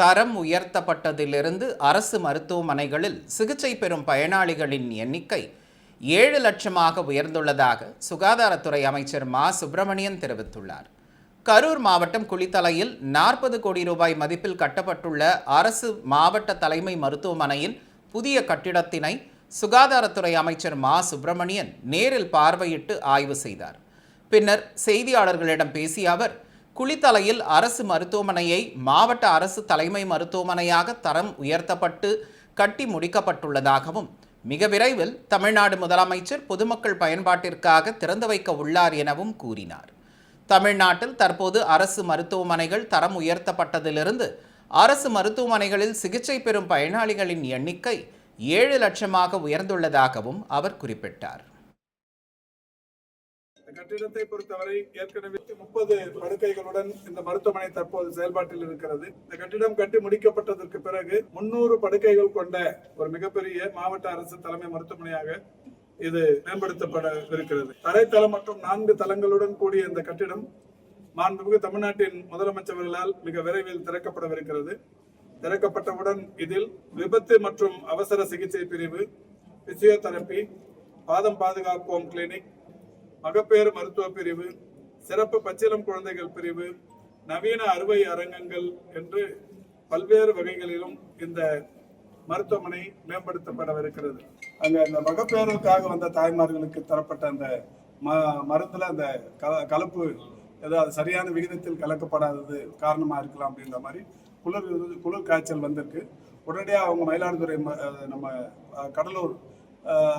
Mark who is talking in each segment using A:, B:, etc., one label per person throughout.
A: தரம் உயர்த்தப்பட்டதிலிருந்து அரசு மருத்துவமனைகளில் சிகிச்சை பெறும் பயனாளிகளின் எண்ணிக்கை ஏழு லட்சமாக உயர்ந்துள்ளதாக சுகாதாரத்துறை அமைச்சர் மா சுப்பிரமணியன் தெரிவித்துள்ளார் கரூர் மாவட்டம் குளித்தலையில் நாற்பது கோடி ரூபாய் மதிப்பில் கட்டப்பட்டுள்ள அரசு மாவட்ட தலைமை மருத்துவமனையின் புதிய கட்டிடத்தினை சுகாதாரத்துறை அமைச்சர் மா சுப்பிரமணியன் நேரில் பார்வையிட்டு ஆய்வு செய்தார் பின்னர் செய்தியாளர்களிடம் பேசிய அவர் குளித்தலையில் அரசு மருத்துவமனையை மாவட்ட அரசு தலைமை மருத்துவமனையாக தரம் உயர்த்தப்பட்டு கட்டி முடிக்கப்பட்டுள்ளதாகவும் மிக விரைவில் தமிழ்நாடு முதலமைச்சர் பொதுமக்கள் பயன்பாட்டிற்காக திறந்து வைக்க உள்ளார் எனவும் கூறினார் தமிழ்நாட்டில் தற்போது அரசு மருத்துவமனைகள் தரம் உயர்த்தப்பட்டதிலிருந்து அரசு மருத்துவமனைகளில் சிகிச்சை பெறும் பயனாளிகளின் எண்ணிக்கை ஏழு லட்சமாக உயர்ந்துள்ளதாகவும் அவர் குறிப்பிட்டார்
B: இந்த கட்டிடத்தை பொறுத்தவரை ஏற்கனவே முப்பது படுக்கைகளுடன் இந்த மருத்துவமனை தற்போது செயல்பாட்டில் இருக்கிறது இந்த கட்டிடம் கட்டி முடிக்கப்பட்டதற்கு பிறகு முன்னூறு படுக்கைகள் கொண்ட ஒரு மிகப்பெரிய மாவட்ட அரசு தலைமை மருத்துவமனையாக இது மேம்படுத்தப்பட இருக்கிறது தரைத்தளம் மற்றும் நான்கு தளங்களுடன் கூடிய இந்த கட்டிடம் மாண்புமிகு தமிழ்நாட்டின் முதலமைச்சர்களால் மிக விரைவில் திறக்கப்படவிருக்கிறது திறக்கப்பட்டவுடன் இதில் விபத்து மற்றும் அவசர சிகிச்சை பிரிவு பிசியோதெரப்பி பாதம் பாதுகாப்போம் கிளினிக் மகப்பேறு மருத்துவ பிரிவு சிறப்பு பச்சிலம் குழந்தைகள் பிரிவு நவீன அறுவை அரங்கங்கள் என்று பல்வேறு வகைகளிலும் இந்த மருத்துவமனை மேம்படுத்தப்படவிருக்கிறது அங்க இந்த மகப்பேறுக்காக வந்த தாய்மார்களுக்கு தரப்பட்ட அந்த ம மருந்துல அந்த கலப்பு ஏதாவது சரியான விகிதத்தில் கலக்கப்படாதது காரணமாக இருக்கலாம் அப்படின்ற மாதிரி குளிர் குளிர் காய்ச்சல் வந்திருக்கு உடனடியாக அவங்க மயிலாடுதுறை நம்ம கடலூர்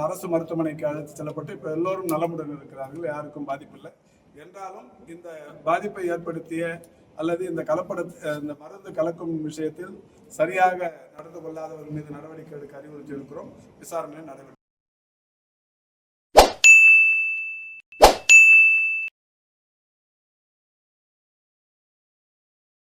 B: அரசு மருத்துவமனைக்கு அழைத்து செல்லப்பட்டு இப்போ எல்லோரும் நலமுடன் இருக்கிறார்கள் யாருக்கும் பாதிப்பில்லை என்றாலும் இந்த பாதிப்பை ஏற்படுத்திய அல்லது இந்த கலப்பட இந்த மருந்து கலக்கும் விஷயத்தில் சரியாக நடந்து கொள்ளாதவர்கள் மீது நடவடிக்கை எடுக்க அறிவுறுத்தி இருக்கிறோம் விசாரணை நடவடிக்கை